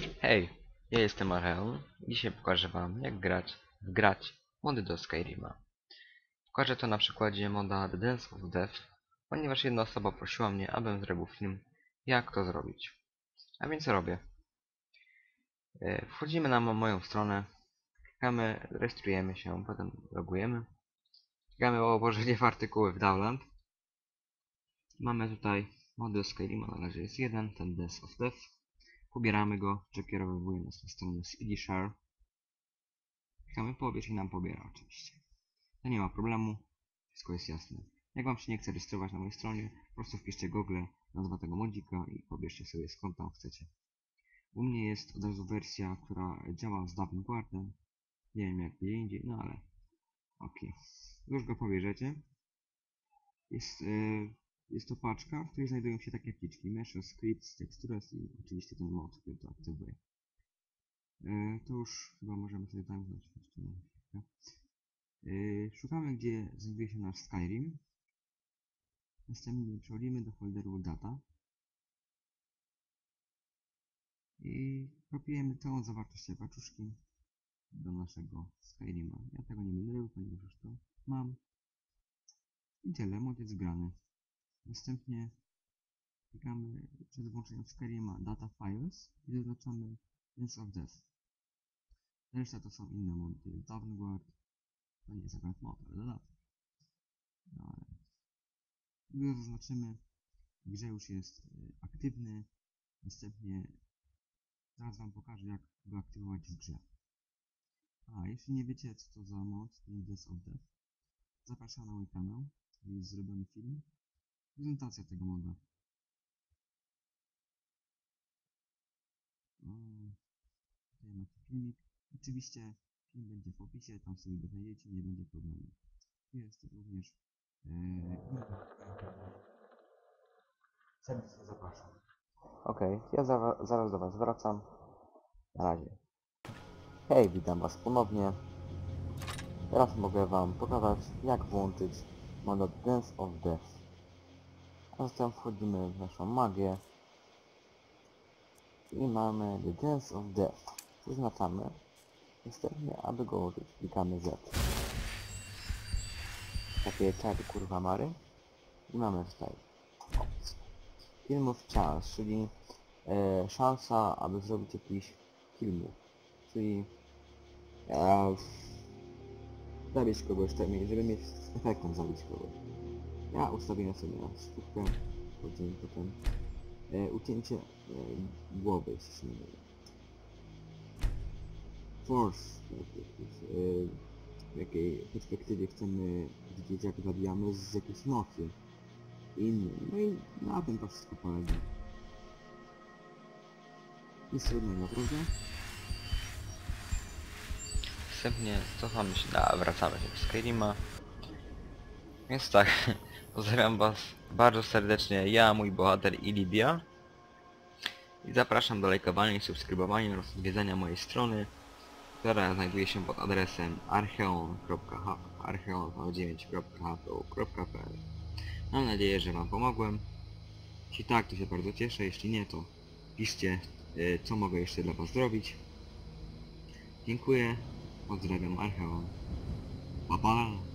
Hej, ja jestem Areon. Dzisiaj pokażę wam jak grać, wgrać mody do Skyrima. Pokażę to na przykładzie moda The Dance of Death, ponieważ jedna osoba prosiła mnie, abym zrobił film jak to zrobić. A więc robię. E, Wchodzimy na mo- moją stronę, klikamy, rejestrujemy się, potem logujemy. Klikamy o obłożenie w artykuły w Downland. Mamy tutaj mody do Skyrima, na razie jest jeden, ten Dance of Death. Pobieramy go, przekierowujemy na stronę Speedy Share. Klikamy pobierz i nam pobiera oczywiście. To nie ma problemu, wszystko jest jasne. Jak wam się nie chce rejestrować na mojej stronie, po prostu wpiszcie Google, nazwa tego modzika i pobierzcie sobie skąd tam chcecie. U mnie jest od razu wersja, która działa z dawnym guardem. Nie wiem jak gdzie indziej, no ale okej. Już go pobierzecie. Jest, yy, jest to paczka, w której znajdują się takie pliczki Mesh, Scripts, Textures i oczywiście ten mod, który to aktywuje. Yy, to już chyba możemy sobie na chwilkę. Yy, szukamy gdzie znajduje się nasz Skyrim. Następnie przechodzimy do folderu Data. I kopiujemy całą zawartość tej paczuszki do naszego Skyrima. Ja tego nie będę robił, ponieważ już to mam. I tyle, mod jest zgrany. Następnie klikamy przed włączeniem Skyrima Data Files i zaznaczamy Dance of Death. Reszta to są inne mody, to jest. To nie jest akurat mod, ale dodatek. No ale... Go zaznaczymy, grze już jest y, aktywny. Następnie zaraz wam pokażę jak go aktywować w grze. A, jeśli nie wiecie co to za mod, ten Death of Death, zapraszam na mój kanał, jest zrobiony film. Prezentacja tego moda. Tutaj macie filmik. Oczywiście film będzie w opisie, tam sobie go znajdziecie, nie będzie problemu. Jest również Serdecznie zapraszam. Okej, ja za, zaraz do Was wracam. Na razie. Hej, witam Was ponownie. Teraz mogę Wam pokazać, jak włączyć modę Dance of Death. A zatem wchodzimy w naszą magię i mamy The Dance of Death. Zaznaczamy. Następnie, aby go użyć, klikamy Z. Takie czary kurwa mary. I mamy tutaj. Filmów chance, czyli e, szansa, aby zrobić jakiś filmów. Czyli e, zabić kogoś, żeby mieć efektem zabić kogoś. Ja ustawiłem sobie na stówkę, potem potem e, ucięcie e, głowy, jeśli się nie. Force, e, w jakiej perspektywie chcemy widzieć, jak zabijamy z jakiejś nocy. I, no i na tym to wszystko polega. Nic trudnego, prawda? Następnie cofamy się, a wracamy się do Skyrima. Więc tak, pozdrawiam was bardzo serdecznie, ja, mój bohater i Libia. I zapraszam do lajkowania i subskrybowania oraz odwiedzania mojej strony, która znajduje się pod adresem archeon.archeon9.hp.pl Mam nadzieję, że wam pomogłem. Jeśli tak, to się bardzo cieszę, jeśli nie, to piszcie, y, co mogę jeszcze dla was zrobić. Dziękuję, pozdrawiam Archeon. Pa pa!